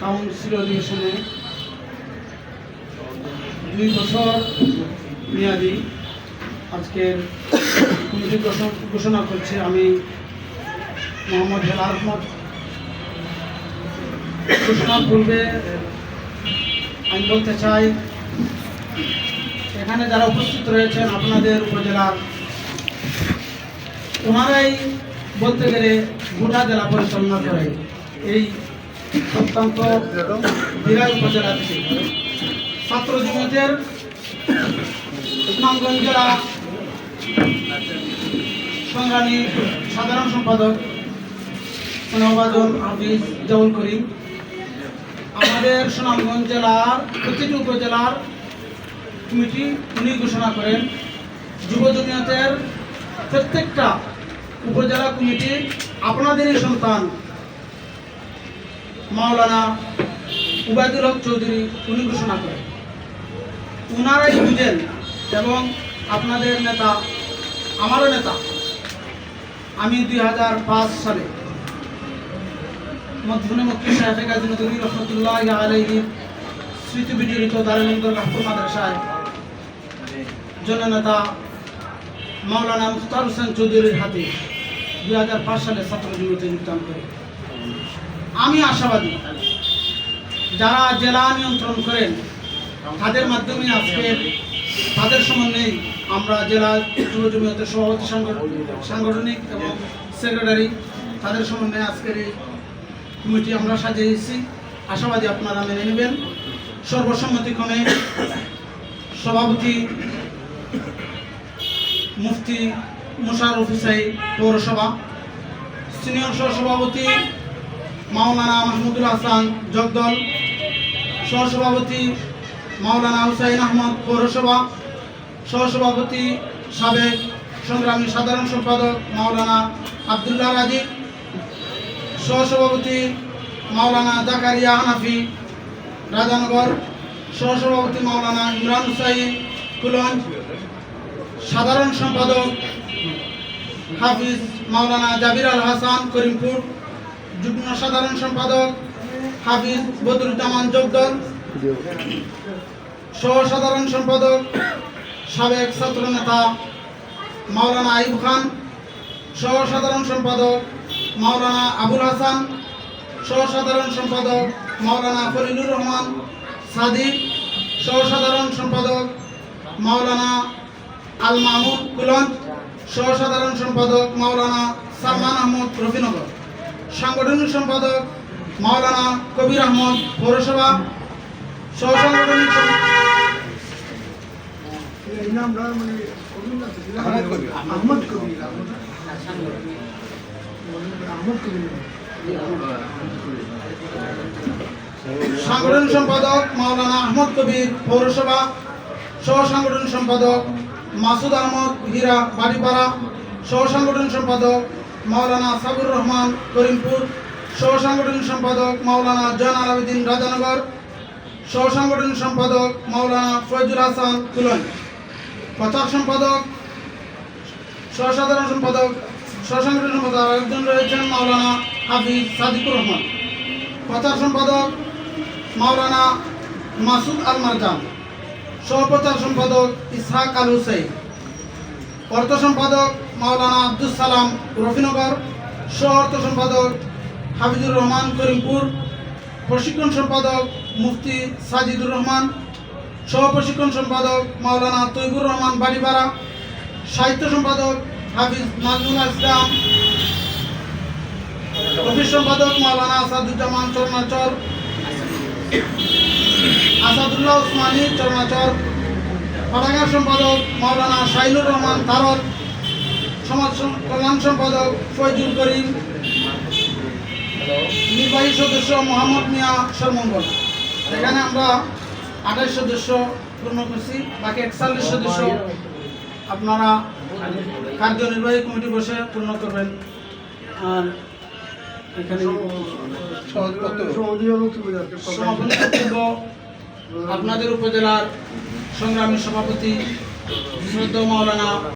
Council অধিবেশনে দুই বছর মেয়াদি আজকের ঘোষণা- ঘোষণা করছে আমি মোহাম্মদ হেলাল আহমদ। ঘোষণার পূর্বে আমি বলতে চাই, এখানে যারা উপস্থিত রয়েছেন আপনাদের উপজেলার, ওনারাই বলতে গেলে গোটা জেলা পরিচালনা করে। এই ছাত্র জমিয়তের ইসলামগঞ্জ জেলা সাধারণ সম্পাদক নবাজন হাফিজ জাউল করিম, আমাদের সুনামগঞ্জ জেলার প্রতিটি উপজেলার কমিটি উনি ঘোষণা করেন। যুব জমিয়তের প্রত্যেকটা উপজেলা কমিটি আপনাদেরই সন্তান। মাওলানা উবায়দুল হক চৌধুরী উনি ঘোষণা করেন। উনারাই বুঝেন এবং আপনাদের নেতা, আমারও নেতা। আমি দুই হাজার পাঁচ সালে মধ্যমে মুক্তি সাহেব গাজী নদী রহমতুল্লাহ আলাইহির স্মৃতি বিজড়িত দারুল কাপুর মাদ্রাসায় জননেতা মাওলানা মুখতার হোসেন চৌধুরীর হাতে দুই হাজার পাঁচ সালে ছাত্র জমিতে যোগদান করে আমি আশাবাদী। যারা জেলা নিয়ন্ত্রণ করেন, তাদের মাধ্যমে আজকে তাদের সমন্বয়ে আমরা জেলা যুব জমিয়তের সভাপতি সাংগঠনিক- এবং সেক্রেটারি, তাদের সমন্বয়ে আজকের এই কমিটি আমরা সাজিয়েছি আশাবাদী আপনারা মেনে নেবেন। সর্বসম্মতিক্রমে সভাপতি মুফতি মুশারফ হুসাইন পৌরসভা, সিনিয়র সহসভাপতি মাওলানা মাহমুদুল হাসান জগদল, সহসভাপতি মাওলানা হুসাইন আহমদ পৌরসভা, সহসভাপতি সাবেক সংগ্রামী সাধারণ সম্পাদক মাওলানা আবদুল্লাহ রাজীব সহসভাপতি মাওলানা জাকারিয়া হানাফি, রাজানগর, সহসভাপতি মাওলানা ইমরান হুসাইন কুলঞ্জ সাধারণ সম্পাদক হাফিজ মাওলানা জাবির আল হাসান করিমপুর যুগ্ম সাধারণ সম্পাদক হাফিজ বদরুজ্জামান জগদল সহ সাধারণ সম্পাদক সাবেক ছাত্র নেতা মাওলানা আইব খান সহ সাধারণ সম্পাদক মাওলানা আবুল হাসান সহ সাধারণ সম্পাদক মাওলানা ফরিদুর রহমান সাদিক সহ সাধারণ সম্পাদক মাওলানা আল মাহমুদ কুলঞ্জ সহ সাধারণ সম্পাদক মাওলানা সালমান আহমদ রফিনগর। সাংগঠনিক সম্পাদক মাওলানা কবির আহমদ পৌরসভা সহ সাংগঠনিক সম্পাদক মাওলানা আহমদ কবির পৌরসভা সহ সাংগঠনিক সম্পাদক মাসুদ আহমদ হীরা বাড়িপাড়া সহ সাংগঠনিক সম্পাদক মাওলানা সাবুর রহমান, করিমপুর সহ সম্পাদক মাওলানা জয়নাল আবেদিন রাজানগর, সহ সম্পাদক মাওলানা ফয়জুল হাসান কুলন, প্রচার সম্পাদক সহসাধারণ সম্পাদক সহসাংগঠনিক সম্পাদক আরেকজন রয়েছেন মাওলানা হাফিজ সাদিকুর রহমান, প্রচার সম্পাদক মাওলানা মাসুদ আল মারজান সহপ্রচার সম্পাদক ইসহাক আল হুসাইন, অর্থ সম্পাদক মাওলানা আব্দুল সালাম রফিনগর সহ অর্থ সম্পাদক হাফিজুর রহমান করিমপুর, প্রশিক্ষণ সম্পাদক মুফতি সাজিদুর রহমান, সহ প্রশিক্ষণ সম্পাদক মাওলানা তৈবুর রহমান বাড়িপাড়া, সাহিত্য সম্পাদক হাফিজ নাজমুল ইসলাম, অফিস সম্পাদক মাওলানা আসাদুজ্জামান চরনাচর আসাদুল্লাহ উসমানী চরনাচর পাঠাগার সম্পাদক মাওলানা শাহিনুর রহমান তারক সমাজ সম- কল্যাণ সম্পাদক ফয়জুল করিম। নির্বাহী সদস্য মোহাম্মদ মিয়া সরমঙ্গল। এখানে আমরা আঠাশ সদস্য পূর্ণ করছি, বাকি একচল্লিশ সদস্য আপনারা কার্যনির্বাহী কমিটি বসে পূর্ণ করবেন। আর এখানে সমাপনী বক্তব্য আপনাদের উপজেলার সংগ্রামী সভাপতি মাওলানা